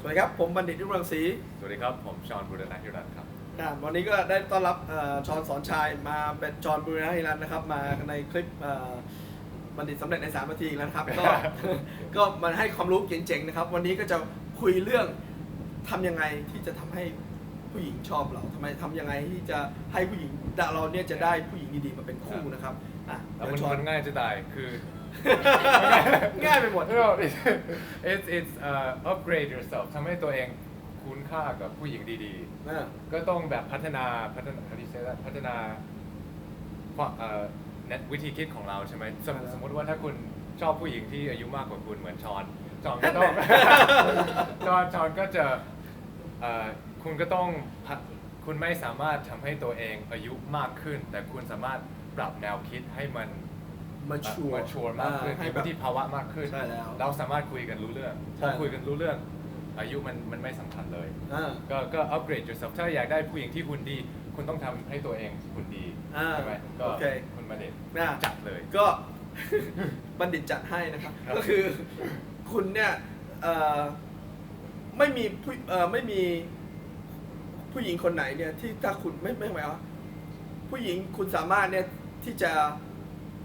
สวัสดีครับ ผมบัณฑิตยุทธรังสีสวัสดีครับ ผมชอนบุรณะฮิรันครับอ่าวันนี้ก็ได้ต้อนรับเอ่อชอนสอนชายมาเป็นจอห์นบุรณะฮิรันนะครับ มาในคลิปเอ่อบัณฑิตสำเร็จในสามนาทีอีกแล้วนะครับ ก็ก็มาให้ความรู้เจ๋งๆนะครับ วันนี้ก็จะคุยเรื่องทำยังไงที่จะทำให้ผู้หญิงชอบเราทำไมทำยังไงที่จะให้ผู้หญิงเราเนี่ยจะได้ผู้หญิงดีๆมาเป็นคู่นะครับอะแล้วเดี๋ยวมันชอนมันง่ายจะตายคือ ง่ายไปหมด No, it's it's it's uh, upgrade yourself ทำให้ตัวเองคุ้นค่ากับผู้หญิงดีอ่าๆก็ต้องแบบพัฒนาพัฒนา how do you say that พัฒนาความเอ่อแนววิธีคิดของเราใช่ไหมสมใช่แล้วสมมติว่าถ้าคุณชอบผู้หญิงที่อายุมากกว่าคุณเหมือนชอนชอนก็ต้องชอนชอนก็จะเอ่อคุณก็ต้องพัฒคุณไม่สามารถทำให้ตัวเองอายุมากขึ้น แต่คุณสามารถปรับแนวคิดให้มัน มาชัวมาชัวร์มากขึ้นให้มีแบวุบฒิภาวะมากขึ้น ใช่แล้ว เราสามารถคุยกันรู้เรื่องใช่พอคุยกันรู้เรื่อง อายุมันมันไม่สำคัญเลยอ่าก็ก็อัปเกรด yourself ถ้าอยากได้ผู้หญิงที่หุ่นดี คุณต้องทำให้ตัวเองหุ่นดีอ่าใช่ไหมก็โอเคคุณมาเด็ดน่าจัดเลยก็บัณฑิตจัดให้นะครับครับก็คือคุณเนี่ยเอ่อไม่มีผู้เอ่อไม่มีผู้หญิงคนไหนเนี่ยที่ถ้าคุณไม่ไม่หมายว่าผู้หญิงคุณสามารถเนี่ยที่จะ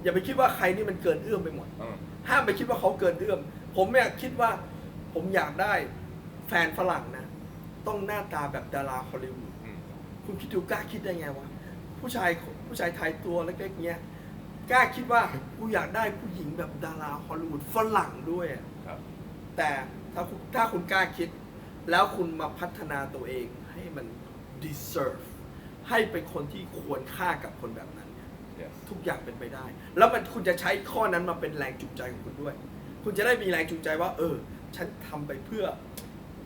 อย่าไปคิดว่าใครนี่มันเกินเอื้อมไปหมด อืมห้ามไปคิดว่าเขาเกินเอื้อม ผมเนี่ยคิดว่าผมอยากได้แฟนฝรั่งนะ ต้องหน้าตาแบบดาราฮอลลีวูด อืมคุณคิดดูกล้าคิดได้ไงวะผู้ชายผู้ชายไทยตัวเล็กๆเนี้ยกล้าคิดว่ากูอยากได้ผู้หญิงแบบดาราฮอลลีวูดฝรั่งด้วยอะครับ แต่ถ้าคุณถ้าคุณกล้าคิด แล้วคุณมาพัฒนาตัวเองให้มัน deserve ให้เป็นคนที่ควรค่ากับคนแบบนั้นเนี่ย yes ทุกอย่างเป็นไปได้ แล้วมันคุณจะใช้ข้อนั้นมาเป็นแรงจูงใจของคุณด้วย คุณจะได้มีแรงจูงใจว่า เออ ฉันทำไปเพื่อ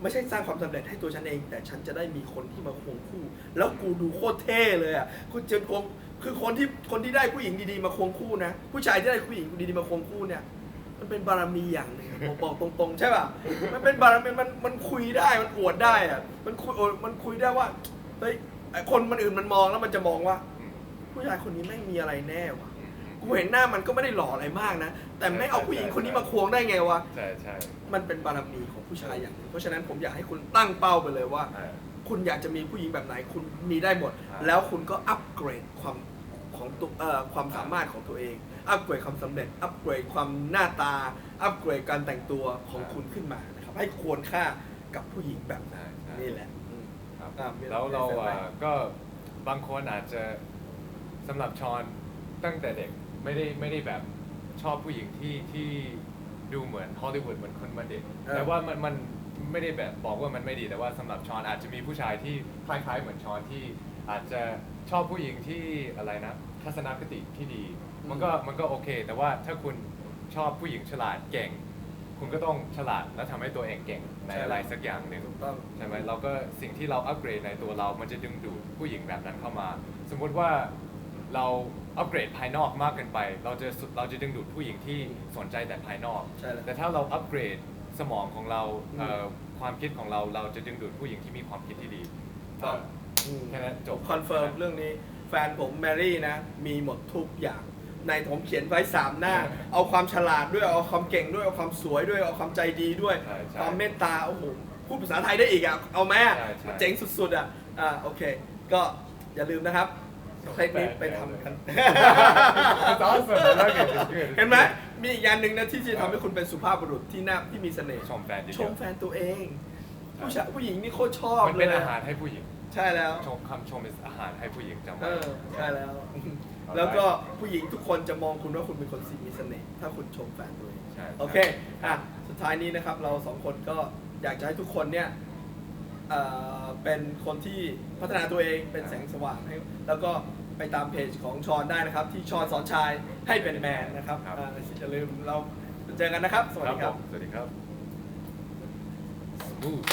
ไม่ใช่สร้างความสำเร็จให้ตัวฉันเอง แต่ฉันจะได้มีคนที่มาควงคู่ แล้วกูดูโคตรเท่เลยอะคุณจะควงคือคนที่คนที่ได้ผู้หญิงดีๆมาควงคู่นะ ผู้ชายที่ได้ผู้หญิงดีๆมาควงคู่เนี่ย มันเป็นบารมีอย่างหนึ่งผมบอกตรงๆ ใช่ป่ะมันเป็นบารมีมันมันคุยได้มันอวดได้อะมันคุยมันคุยได้ว่าเฮ้ยคนมันอื่นมันมองแล้วมันจะมองว่า ผู้ชายคนนี้แม่งมีอะไรแน่วะอืมอืมกูเห็นหน้ามันก็ไม่ได้หล่ออะไรมากนะ แต่ไม่เอาผู้หญิงคนนี้มาควงได้ไงวะ ใช่ใช่มันเป็นบารมีของผู้ชายอย่างหนึงเพราะฉะนั้นผมอยากให้คุณตั้งเป้าไปเลยว่าเออคุณอยากจะมีผู้หญิงแบบไหนคุณมีได้หมด อ่า แล้วคุณก็อัปเกรดความของตัวเอ่อความสามารถของตัวเอง อัปเกรดความสำเร็จ อัปเกรดความหน้าตา อัปเกรดการแต่งตัวของคุณขึ้นมานะครับ ให้ควรค่ากับผู้หญิงแบบนั้นใช่ใช่ นี่แหละอืม ครับอ่ามีอะไรแล้วเราเสริมไหมอะก็บางคนอาจจะ สำหรับชอนตั้งแต่เด็กไม่ได้ไม่ได้แบบชอบผู้หญิงที่ที่ดูเหมือนฮอลลีวูดเหมือนคนมาเด็กเออ แต่ว่ามันมันไม่ได้แบบบอกว่ามันไม่ดีแต่ว่าสำหรับชอนอาจจะมีผู้ชายที่คล้ายๆเหมือนชอนที่อาจจะชอบผู้หญิงที่อะไรนะทัศนคติที่ดี มันก็มันก็โอเค แต่ว่าถ้าคุณชอบผู้หญิงฉลาดเก่ง คุณก็ต้องฉลาดและทำให้ตัวเองเก่งในอะไรสักอย่างหนึ่ง ถูกต้อง ใช่ไหมเราก็สิ่งที่เราอัปเกรดในตัวเรา มันจะดึงดูดผู้หญิงแบบนั้นเข้ามา สมมุติว่า เราอัปเกรดภายนอกมากเกินไป เราจะสุดเราจะดึงดูดผู้หญิงที่สนใจแต่ภายนอก ใช่แล้ว แต่ถ้าเราอัปเกรดสมองของเราอืมเอ่อความคิดของเราเราจะดึงดูดผู้หญิงที่มีความคิดที่ดีครับเอ่อแค่นั้นจบคอนเฟิร์มเรื่องนี้แฟนผมแมรี่นะ มีหมดทุกอย่าง ในผมเขียนไว้สามหน้า เอาความฉลาดด้วยเอาความเก่งด้วยเอาความสวยด้วยเอาความใจดีด้วย ใช่ใช่ ความเมตตาโอ้โหพูดภาษาไทยได้อีกอะ เอาไหมอะใช่ใช่เจ๋งสุดๆอะอ่าโอเค ก็อย่าลืมนะครับ คลิปนี้ไปทำกัน It's awesome. I like it. It's good. เห็นไหมมีอีกอย่างหนึ่งนะที่จะทำให้คุณเป็นสุภาพบุรุษที่น่าที่มีเสน่ห์ชมแฟนเยอะๆชมแฟนตัวเอง ผู้ชายผู้หญิงนี่โคตรชอบมันเลเป็นยอาหารให้ผู้หญิง ใช่แล้ว ชมคำชมเป็นอาหารให้ผู้หญิงจำเอไว้ อใช่แล้ว แล้วก็ผู้หญิงทุกคนจะมองคุณว่าคุณเป็นคนมีเสน่ห์ถ้าคุณชมแฟนตัวเองใช่ โอเคอะสุดท้ายนี้นะครับเราสองคนก็อยากจะให้ทุกคนเนี่ย เอ่อเป็นคนที่พัฒนาตัวเองเป็นแสงสว่างให้แล้วก็ไปตามเพจของชอนได้นะครับ ที่ชอนสอนชายให้เป็นแมนนะครับอ่าอย่าลืมเราเจอกันนะครับ สวัสครัดีบคผรับมสวัสดีครับ Smooth